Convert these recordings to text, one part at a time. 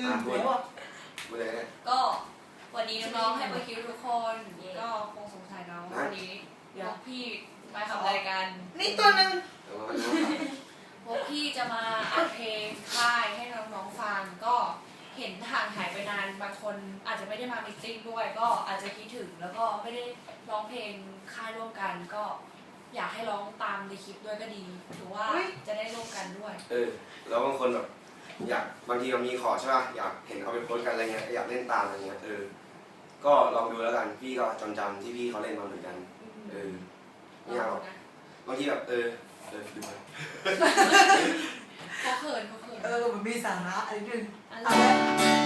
ลืมวอะพูดเลยก็วันนี้น้องๆให้มาคิวทุกคน ก็คงสงสัยเนาะวันนี้พวกพี่มาทำอะไรกันนี่ตัวหนึ่งเดี๋ยวมาดูกันพวกพี่จะมาอัดเพลงค่ายให้น้องๆฟังก็เห็นห่างหายไปนานบางคนอาจจะไม่ได้มามิทติ้งด้วย ก็อาจจะคิดถึงแล้วก็ไม่ได้ร้องเพลงค่ายร่วมกันก็อยากให้ร้องตามในคลิปด้วยก็ดี ถือว่าจะได้ร่วมกันด้วย เออแล้วบางคนแบบ อยากบางทีมันมีขอใช่ป่ะอยากเห็นเอาไปโพสต์กันอะไรเงี้ยอยากเล่นตามอะไรเงี้ยเออก็ลองดูแล้วกันพี่ก็จำจำๆที่พี่เขาเล่นมาเหมือนกันเออไม่เอาบางทีแบบเออเออดูไปเขาเขินเขาเขินเออมันมีสาระอะไรนิดนึงอันเอาแร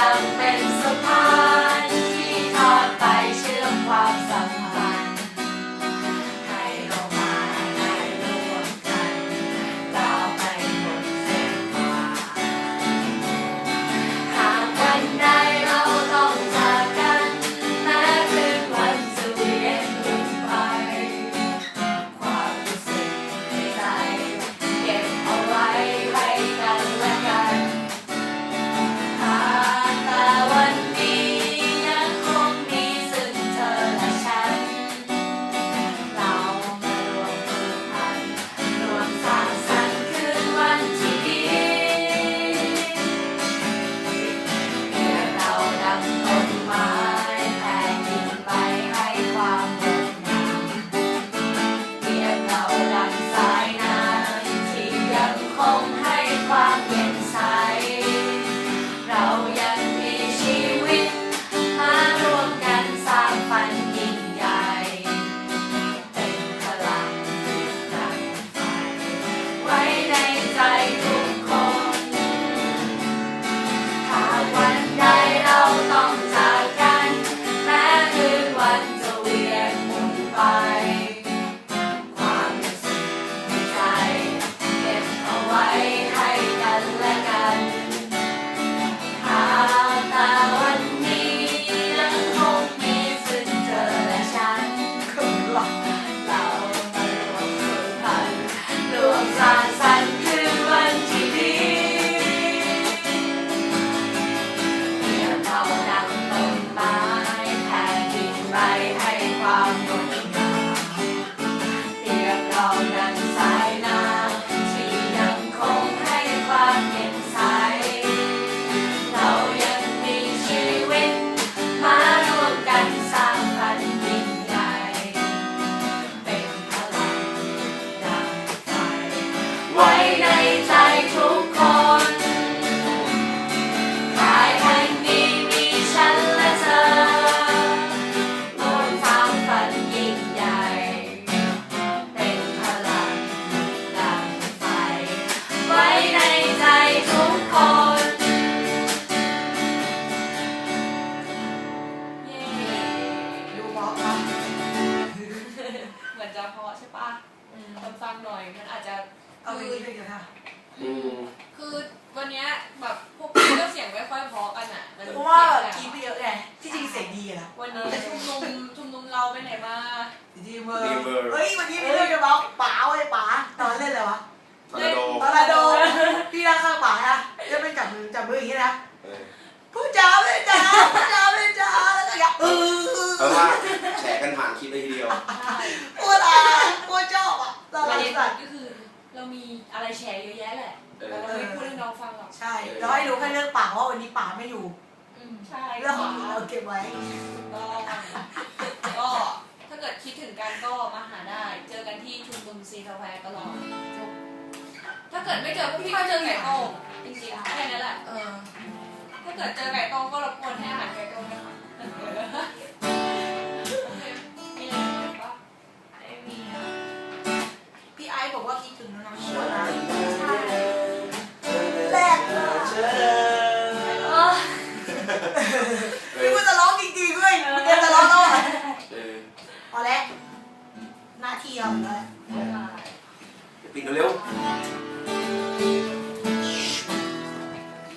ดังเป็นสะพาน เพราะใช่ปะฟังๆหน่อยมันอาจจะคือีกเลยค่ะอืคือวันเนี้ยแบบพวกพี่ก็เสียงไม่ค่อยพอกันอะเพราะว่าแบบกินไปเยอะไงที่จริงเสียงดีนะวันนี้ชุมนุมชุมนุมเราไปไหนมาดีเวอร์เฮ้ยวันนี้มีเรื่องจะบอกป๋าไอ้ป๋าตอนเล่นอะไรวะตอร์าโดตอร์าโดพี่นั่ข้างป๋านะจะไปจับมือจับมืออย่างนี้นะผู้จ้าเลยจ้าผู้จ้าเลยจ้าแล้วก็อยากเออเออว่าแฉกันผ่านคลิปไปทีเดียว ใช่แล้วให้รู้ให้เลือกป่าว่าวันนี้ป่าไม่อยู่ใช่เรื่องของเราเก็บไว้ก็ก็ถ้าเกิดคิดถึงกันก็มาหาได้ เจอกันที่ชุมชนซีสแควร์ตลอดถ้าเกิดไม่เจอพี่ก็เจอไก่ต้มจริงๆแค่นั้นแหละถ้าเกิดเจอไก่ต้มก็รบกวนให้อาหารไก่ต้มนะคะมีอะไรบ้างไม่มีพี่ไอซ์บอกว่าคิดถึงน้องชวน Good.